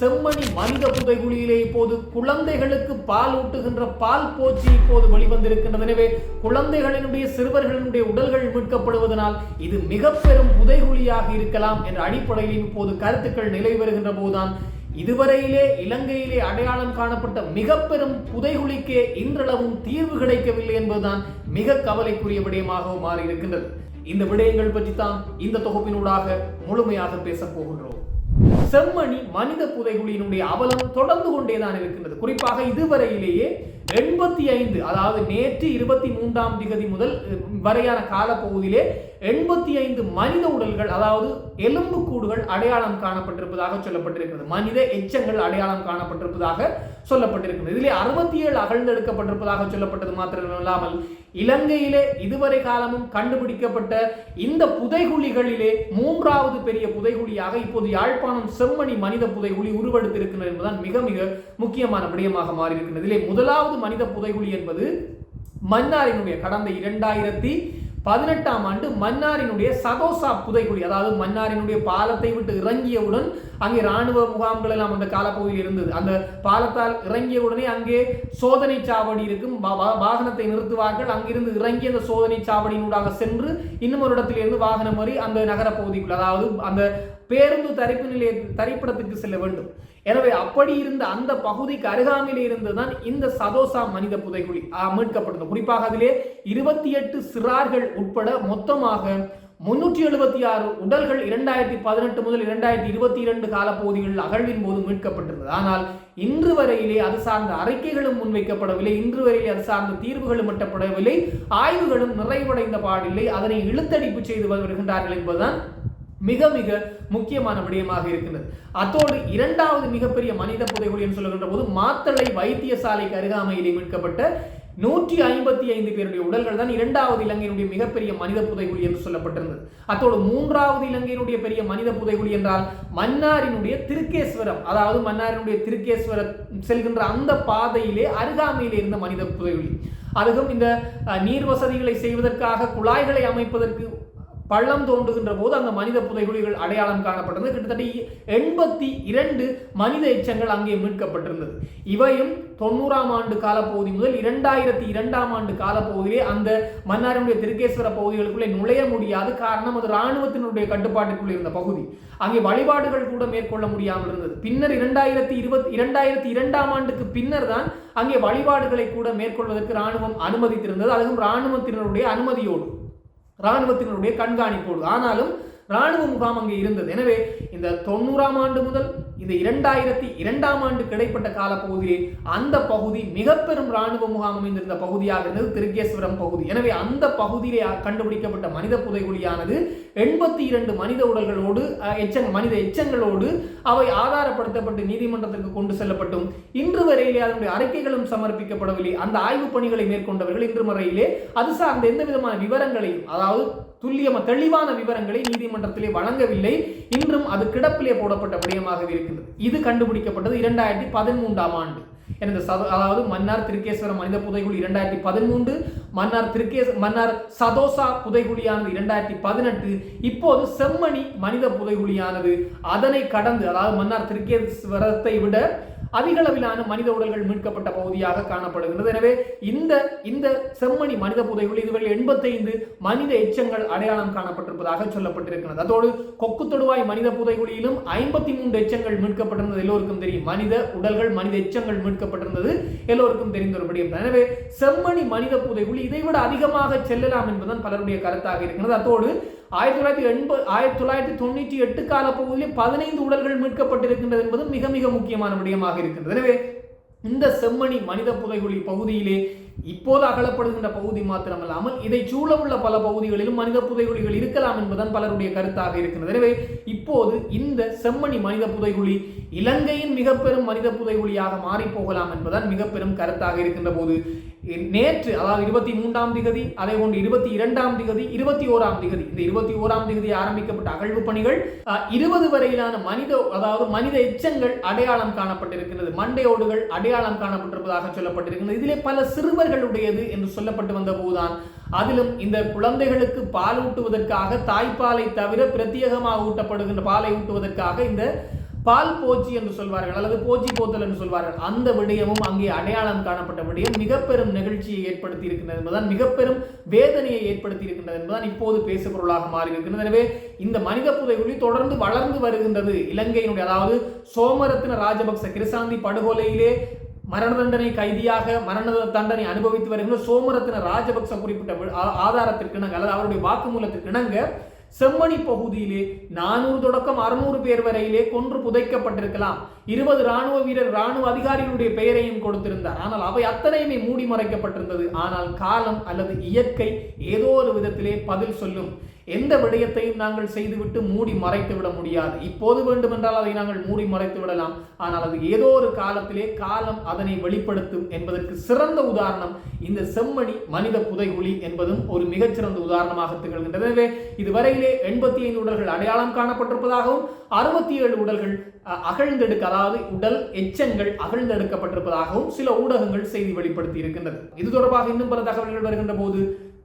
செம்மணி மனித புதைகுழியிலே இப்போது குழந்தைகளுக்கு பால் ஊட்டுகின்ற பால் போச்சி இப்போது வெளிவந்திருக்கின்றது. எனவே குழந்தைகளினுடைய சிறுவர்களினுடைய உடல்கள் மீட்கப்படுவதனால் இது மிக பெரும் புதைகுழியாக இருக்கலாம் என்ற அடிப்படையில் இப்போது கருத்துக்கள் நிலை வருகின்ற போதுதான் இதுவரையிலே இலங்கையிலே அடையாளம் காணப்பட்ட மிக பெரும் புதைகுழிக்கே இன்றளவும் தீர்வு கிடைக்கவில்லை என்பதுதான் மிக கவலைக்குரிய விடயமாகவும் மாறியிருக்கின்றது. இந்த விடயங்கள் பற்றி தான் இந்த தொகுப்பினூடாக முழுமையாக பேசப் போகின்றோம். செம்மணி மனித புதைகுழியினுடைய அவலம் தொடர்ந்து கொண்டேதான் இருக்கின்றது. குறிப்பாக இதுவரையிலேயே எண்பத்தி ஐந்து அதாவது நேற்று இருபத்தி மூன்றாம் திகதி முதல் வரையான காலப்பகுதியிலே எண்பத்தி ஐந்து மனித உடல்கள் அதாவது எலும்புக்கூடுகள் அடையாளம் காணப்பட்டிருப்பதாக சொல்லப்பட்டிருக்கிறது. மனித எச்சங்கள் அடையாளம் காணப்பட்டிருப்பதாக சொல்லப்பட்டிருக்கிறது. இதிலே அறுபத்தி ஏழு அகழ்ந்தெடுக்கப்பட்டிருப்பதாக சொல்லப்பட்டது மாத்திரமல்லாமல் இலங்கையிலே இதுவரை காலமும் கண்டுபிடிக்கப்பட்ட இந்த புதைகுழிகளிலே மூன்றாவது பெரிய புதைகுழியாக இப்போது யாழ்ப்பாணம் செம்மணி மனித புதைகுழி உருவெடுத்திருக்கிறது என்பதுதான் மிக மிக முக்கியமான விடயமாக மாறியிருக்கிறது. இதிலே முதலாவது மனித புதைகுழி என்பது மன்னாரினுடைய கடந்த இரண்டாயிரத்தி பதினெட்டாம் ஆண்டு மன்னாரினுடைய சதோசா புதைகுழி அதாவது மன்னாரினுடைய பாலத்தை விட்டு இறங்கியவுடன் அங்கே இராணுவ முகாம்கள் எல்லாம் அந்த காலப்பகுதியில் இருந்தது. அந்த பாலத்தால் இறங்கிய உடனே அங்கே சோதனை சாவடி இருக்கும். வாகனத்தை நிறுத்துவார்கள். அங்கிருந்து இறங்கி அந்த சோதனை சாவடியினூடாக சென்று இன்னும் ஒரு இடத்திலிருந்து வாகனம் வரி அந்த நகர பகுதிக்குள் அதாவது அந்த பேருந்து தரிப்பு நிலைய தரிப்பிடத்துக்கு செல்ல வேண்டும். எனவே அப்படி இருந்த அந்த பகுதிக்கு அருகாமையில் இருந்துதான் இந்த சதோசா மனித புதைகுழி மீட்கப்பட்டது. குறிப்பாக அதிலே இருபத்தி எட்டு சிறார்கள் உட்பட மொத்தமாக முன்னூற்றி எழுபத்தி ஆறு உடல்கள் இரண்டாயிரத்தி பதினெட்டு முதல் இரண்டாயிரத்தி இருபத்தி இரண்டு காலப்பகுதிகளில் அகழ்வின் போது மீட்கப்பட்டிருந்தது. ஆனால் இன்று வரையிலே அது சார்ந்த அறிக்கைகளும் முன்வைக்கப்படவில்லை. இன்று வரையிலே அது சார்ந்த தீர்வுகளும் எட்டப்படவில்லை. ஆய்வுகளும் நிறைவடைந்த பாடில்லை. அதனை இழுத்தடிப்பு செய்து வருகின்றார்கள் என்பதுதான் மிக மிக முக்கியமான விடயமாக இருக்கின்றது. அத்தோடு இரண்டாவது மிகப்பெரிய மனித புதைகுழி என்று சொல்லுகின்ற போது மாத்தளை வைத்தியசாலைக்கு அருகாமையிலே மீட்கப்பட்ட நூற்றி ஐம்பத்தி ஐந்து பேருடைய உடல்கள் தான் இரண்டாவது இலங்கையினுடைய மிகப்பெரிய மனித புதைகுழி என்று சொல்லப்பட்டிருந்தது. அத்தோடு மூன்றாவது இலங்கையினுடைய பெரிய மனித புதைகுழி என்றால் மன்னாரினுடைய திருக்கேஸ்வரம். அதாவது மன்னாரினுடைய திருக்கேஸ்வரம் செல்கின்ற அந்த பாதையிலே அருகாமையிலே இருந்த மனித புதைகுழி. அதுவும் இந்த நீர் வசதிகளை செய்வதற்காக குழாய்களை அமைப்பதற்கு பள்ளம் தோண்டுகின்ற போது அந்த மனித புதைகுழிகள் அடையாளம் காணப்பட்டது. கிட்டத்தட்ட எண்பத்தி இரண்டு மனித எச்சங்கள் அங்கே மீட்கப்பட்டிருந்தது. இவையும் தொண்ணூறாம் ஆண்டு காலப்பகுதி முதல் இரண்டாயிரத்தி இரண்டாம் ஆண்டு காலப்பகுதியிலே அந்த மன்னாருடைய திருக்கேஸ்வர பகுதிகளுக்குள்ளே நுழைய முடியாது. காரணம் அது இராணுவத்தினுடைய கட்டுப்பாட்டுக்குள் இருந்த பகுதி. அங்கே வழிபாடுகள் கூட மேற்கொள்ள முடியாமல் இருந்தது. பின்னர் இரண்டாயிரத்தி இருபத்தி இரண்டாயிரத்தி இரண்டாம் ஆண்டுக்கு பின்னர் தான் அங்கே வழிபாடுகளை கூட மேற்கொள்வதற்கு இராணுவம் அனுமதித்திருந்தது. அதுவும் இராணுவத்தினருடைய அனுமதியோடு. இராணுவத்தினருடைய கண்காணிப்போடு. ஆனாலும் இராணுவ முகாம் அங்கே இருந்தது. எனவே இந்த தொண்ணூறாம் ஆண்டு முதல் இந்த இரண்டாயிரத்தி இரண்டாம் ஆண்டு கிடைப்பட்ட காலப்பகுதியிலே அந்த பகுதி மிக பெரும் இராணுவ முகாம் அமைந்திருந்த பகுதியாக இருந்தது. திருக்கேஸ்வரம் பகுதி. எனவே அந்த பகுதியிலே கண்டுபிடிக்கப்பட்ட மனித புதைகுழியானது எண்பத்தி இரண்டு மனித உடல்களோடு அஹ், எச்சங்கள் மனித எச்சங்களோடு அவை ஆதாரப்படுத்தப்பட்டு நீதிமன்றத்திற்கு கொண்டு செல்லப்பட்டும். இன்று வரையிலே அதனுடைய அறிக்கைகளும் சமர்ப்பிக்கப்படவில்லை. அந்த ஆய்வுப் பணிகளை மேற்கொண்டவர்கள் இன்று வரையிலே அது சார்ந்த எந்த விதமான விவரங்களையும் அதாவது துல்லியம தெளிவான விவரங்களை நீதிமன்றத்திலே வழங்கவில்லை. இன்றும் அது கிடப்பிலே போடப்பட்ட விடயமாகவே இருக்கின்றது. இது கண்டுபிடிக்கப்பட்டது இரண்டாயிரத்தி பதிமூன்றாம் ஆண்டு. எனது சத அதாவது மன்னார் திருக்கேஸ்வரம் மனித புதைகுழி இரண்டாயிரத்தி பதிமூன்று மன்னார் திருக்கேஸ் மன்னார் சதோசா புதைகுழியானது இரண்டாயிரத்தி பதினெட்டு இப்போது செம்மணி மனித புதைகுழியானது. அதனை கடந்து அதாவது மன்னார் திருக்கேஸ்வரத்தை விட அதிகளவிலான மனித உடல்கள் மீட்கப்பட்ட பகுதியாக காணப்படுகின்றது. எனவே இந்த இந்த செம்மணி மனித புதைகள் இதுவரை எண்பத்தைந்து மனித எச்சங்கள் அடையாளம் காணப்பட்டிருப்பதாக சொல்லப்பட்டிருக்கிறது. அதோடு கொக்கு தொடுவாய் மனித புதைகுழியிலும் ஐம்பத்தி மூன்று எச்சங்கள் மீட்கப்பட்டிருந்தது. எல்லோருக்கும் தெரியும். மனித உடல்கள் மனித எச்சங்கள் மீட்கப்பட்டிருந்தது. எல்லோருக்கும் தெரிந்த ஒரு விடயம் எனவே செம்மணி மனித புதைகுழி இதைவிட அதிகமாக செல்லலாம் என்பதுதான் பலருடைய கருத்தாக இருக்கிறது. அதோடு ஆயிரத்தி தொள்ளாயிரத்தி எண்பது ஆயிரத்தி தொள்ளாயிரத்தி தொண்ணூற்றி எட்டு கால பகுதியில் பதினைந்து உடல்கள் மீட்கப்பட்டிருக்கின்றது என்பது மிக மிக முக்கியமான விடயமாக இருக்கின்றது. எனவே இந்த செம்மணி மனித புதைகுழி பகுதியிலே இப்போது அகலப்படுகின்ற பகுதி மாத்திரமல்லாமல் இதை சூழவுள்ள பல பகுதிகளிலும் மனித புதைகுழிகள் இருக்கலாம் என்பதுதான் பலருடைய கருத்தாக இருக்கிறது. எனவே இப்போது இந்த செம்மணி மனித புதைகுழி இலங்கையின் மிக பெரும் மனித புதைகுழியாக மாறிப்போகலாம் என்பதுதான் மிக பெரும் கருத்தாக இருக்கின்ற போது நேற்று அதாவது இருபத்தி மூன்றாம் திகதி அதை கொண்டு இருபத்தி இரண்டாம் திகதி இருபத்தி ஓராம் திகதி இந்த இருபத்தி ஓராம் திகதி ஆரம்பிக்கப்பட்ட அகழ்வு பணிகள் இருபது வரையிலான மனித அதாவது மனித எச்சங்கள் அடையாளம் காணப்பட்டிருக்கிறது மண்டையோடுகள் அடையாளம் காணப்பட்டிருப்பதாக சொல்லப்பட்டிருக்கிறது இதிலே பல சிறுவர்களுடையது என்று சொல்லப்பட்டு வந்த போதுதான் அதிலும் இந்த குழந்தைகளுக்கு பால் ஊட்டுவதற்காக தாய்ப்பாலை தவிர பிரத்யேகமாக ஊட்டப்படுகின்ற பாலை ஊட்டுவதற்காக இந்த பால் போச்சி என்று சொல்வார்கள் அல்லது போச்சி போத்தல் என்று சொல்வார்கள். அந்த விடயமும் அங்கே அடையாளம் காணப்பட்ட விடயம். மிக நிகழ்ச்சியை ஏற்படுத்தி இருக்கின்றது என்பதுதான் மிக பெரும் வேதனையை ஏற்படுத்தி இருக்கின்றது என்பதுதான் இப்போது பேசுபொருளாக மாறி இருக்கின்றது எனவே இந்த மனித புதைகுழி தொடர்ந்து வளர்ந்து வருகின்றது. இலங்கையினுடைய அதாவது சோமரத்ன ராஜபக்ச கிருசாந்தி படுகொலையிலே மரண தண்டனை கைதியாக மரண தண்டனை அனுபவித்து வருகின்ற சோமரத்தின ராஜபக்ச குறிப்பிட்ட ஆதாரத்திற்கு இணங்க அல்லது அவருடைய வாக்குமூலத்திற்கு இணங்க செம்மணி பகுதியிலே நானூறு தொடக்கம் அறுநூறு பேர் வரையிலே கொன்று புதைக்கப்பட்டிருக்கலாம். இருபது ராணுவ வீரர் ராணுவ அதிகாரிகளுடைய பெயரையும் கொடுத்திருந்தார். ஆனால் அவை அத்தனையுமே மூடி மறைக்கப்பட்டிருந்தது. ஆனால் காலம் அல்லது இயற்கை ஏதோ ஒரு விதத்திலே பதில் சொல்லும். எந்த விடயத்தையும் நாங்கள் செய்துவிட்டு மூடி மறைத்து விட முடியாது. இப்போது வேண்டுமென்றால் அதை நாங்கள் மூடி மறைத்து விடலாம். ஆனால் அது ஏதோ ஒரு காலத்திலே காலம் அதனை வெளிப்படுத்தும் என்பதற்கு சிறந்த உதாரணம் இந்த செம்மணி மனித புதைகுழி என்பதும் ஒரு மிகச்சிறந்த உதாரணமாக திகழ்கின்றது. எனவே இதுவரையிலே எண்பத்தி ஐந்து உடல்கள் அடையாளம் காணப்பட்டிருப்பதாகவும் அறுபத்தி ஏழு உடல்கள் அஹ், அகழ்ந்தெடுக்க அதாவது உடல் எச்சங்கள் அகழ்ந்தெடுக்கப்பட்டிருப்பதாகவும் சில ஊடகங்கள் செய்தி வெளிப்படுத்தி இருக்கின்றது இது தொடர்பாக இன்னும் பல தகவல்கள் வருகின்ற போது